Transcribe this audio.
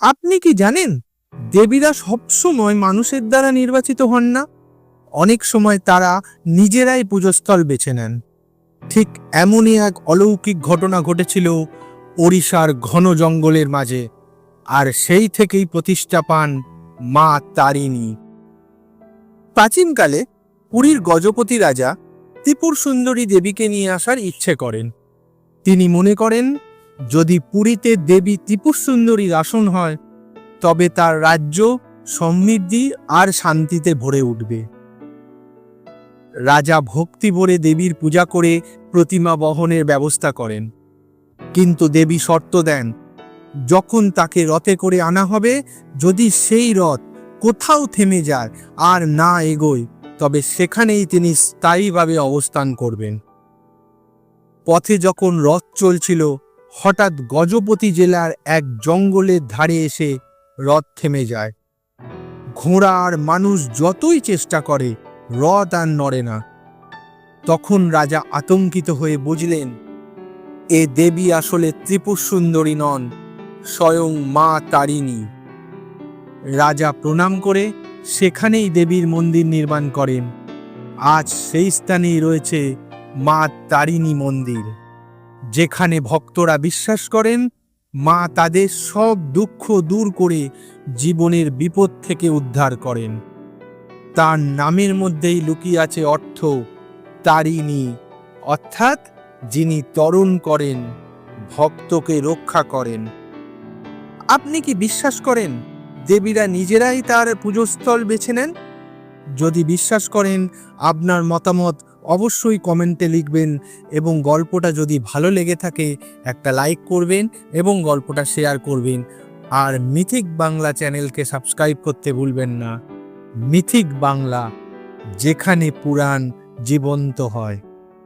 আপনি কি জানেন, দেবীরা সবসময় মানুষের দ্বারা নির্বাচিত হন না? অনেক সময় তারা নিজেরাই পুজোস্থল বেছে নেন। ঠিক এমনই এক অলৌকিক ঘটনা ঘটেছিল ওড়িশার ঘন জঙ্গলের মাঝে, আর সেই থেকেই প্রতিষ্ঠা পান মা তারিণী। প্রাচীনকালে পুরীর গজপতি রাজা ত্রিপুর সুন্দরী দেবীকে নিয়ে আসার ইচ্ছে করেন। তিনি মনে করেন যদি পুরীতে দেবী ত্রিপুর সুন্দরীর আসন হয়, তবে তার রাজ্য সমৃদ্ধি আর শান্তিতে ভরে উঠবে। রাজা ভক্তি ভরে দেবীর পূজা করে প্রতিমা বহনের ব্যবস্থা করেন। কিন্তু দেবী শর্ত দেন, যখন তাকে রথে করে আনা হবে, যদি সেই রথ কোথাও থেমে যায় আর না এগোয়, তবে সেখানেই তিনি স্থায়ীভাবে অবস্থান করবেন। পথে যখন রথ চলছিল হঠাৎ গজপতি জেলার এক জঙ্গলের ধারে এসে রথ থেমে যায়। ঘোড়া আর মানুষ যতই চেষ্টা করে, রথ আর নড়ে না। তখন রাজা আতঙ্কিত হয়ে বুঝলেন, এ দেবী আসলে ত্রিপুর সুন্দরী নন, স্বয়ং মা তারিণী। রাজা প্রণাম করে সেখানেই দেবীর মন্দির নির্মাণ করেন। আজ সেই স্থানেই রয়েছে মা তারিণী মন্দির। যেখানে ভক্তরা বিশ্বাস করেন, মা তাদের সব দুঃখ দূর করে জীবনের বিপদ থেকে উদ্ধার করেন। তার নামের মধ্যেই লুকিয়ে আছে অর্থ তারিণী অর্থাৎ যিনি তরুণ করেন, ভক্তকে রক্ষা করেন। আপনি কি বিশ্বাস করেন, দেবীরা নিজেরাই তার পুজোস্থল বেছে নেন? যদি বিশ্বাস করেন, আপনার মতামত অবশ্যই কমেন্টে লিখবেন এবং গল্পটা যদি ভালো লেগে থাকে, একটা লাইক করবেন এবং গল্পটা শেয়ার করবেন। আর মিথিক বাংলা চ্যানেলকে সাবস্ক্রাইব করতে ভুলবেন না। মিথিক বাংলা, যেখানে পুরাণ জীবন্ত হয়।